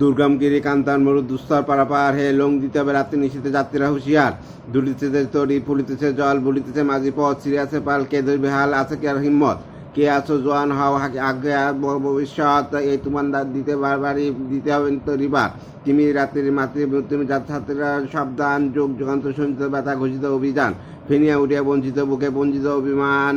দুর্গমগিরি, কান্তান মরু দুস্তর পারাপার, হে লং দিতে হবে রাত্রি নিশীতে যাত্রীরা হুঁশিয়ার। দুলিতেছে তরি পুলিতেছে জল, বলিতেছে মাঝি পথ সিরিয়াছে পাল, কে ধরবে হাল, আছে কি আর হিম্মত? কে আছো জোয়ান, হও আগে ভবিষ্যৎ? এই তোমার দিতে বারবারই দিতে হবে তো রিবার তুমি রাত্রি মাতৃ তুমি যাত্রীরা সাবধান, যোগ যুগান্ত সঞ্চিত ব্যথা ঘোষিত অভিযান। ফেনিয়া উঠিয়া বঞ্চিত বুকে বঞ্চিত অভিমান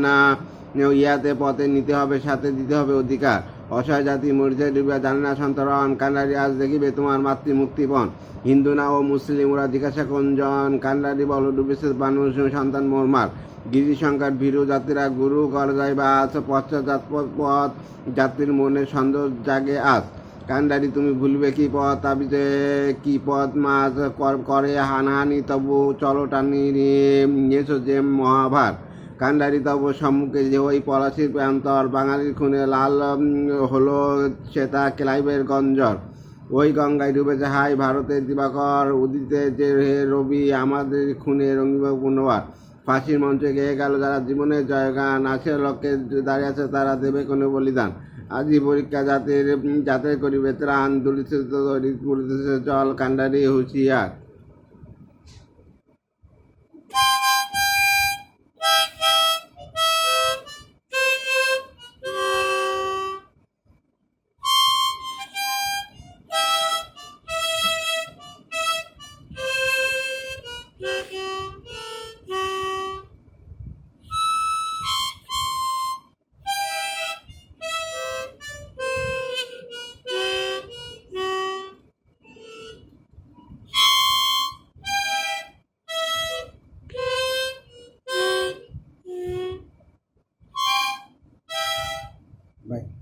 ইয়াতে পথে নিতে হবে, সাথে দিতে হবে অধিকার। অসহায় জাতি মরিচে ডুবিয়া জানে না সন্তরণ কান্ডারি, আজ দেখিবে তোমার মাতৃ মুক্তিপণ হিন্দু না ও মুসলিম, ওরা জিজ্ঞাসা কোনজন কান্ডারি বল, ডুবেছে মানুষ সন্তান, মোরমার। গিরি সংখ্যার ভীরু জাতিরা, গুরু কর যায় বা আছে পশ্চাৎ পথ জাতির মনে সন্দেহ জাগে আজ। কান্ডারি, তুমি ভুলবে কি পথ তাবিতে কি পথ, মাছ করে হানাহানি, তবু চলো টানি নিয়েছো যে মহাভার। কান্ডারি তবু সম্মুখে যে ওই পলাশির প্রান্তর বাঙালির খুনে লাল হলো সেটা ক্লাইবের গঞ্জর। ওই গঙ্গায় ডুবেছে হাই ভারতের দিবাকর, উদিতে যে হে রবি, আমাদের খুনে রঙ্গিব পুনবার। ফাঁসির মঞ্চে গেয়ে গেল যারা জীবনের জয়গান, আছে লক্ষ্যে দাঁড়িয়ে আছে তারা দেবে কোনো বলিদান। আজি পরীক্ষা জাতির জাতের করিবে ত্রাণ দুলিতে জল কান্ডারি হুঁশিয়ার। Bye.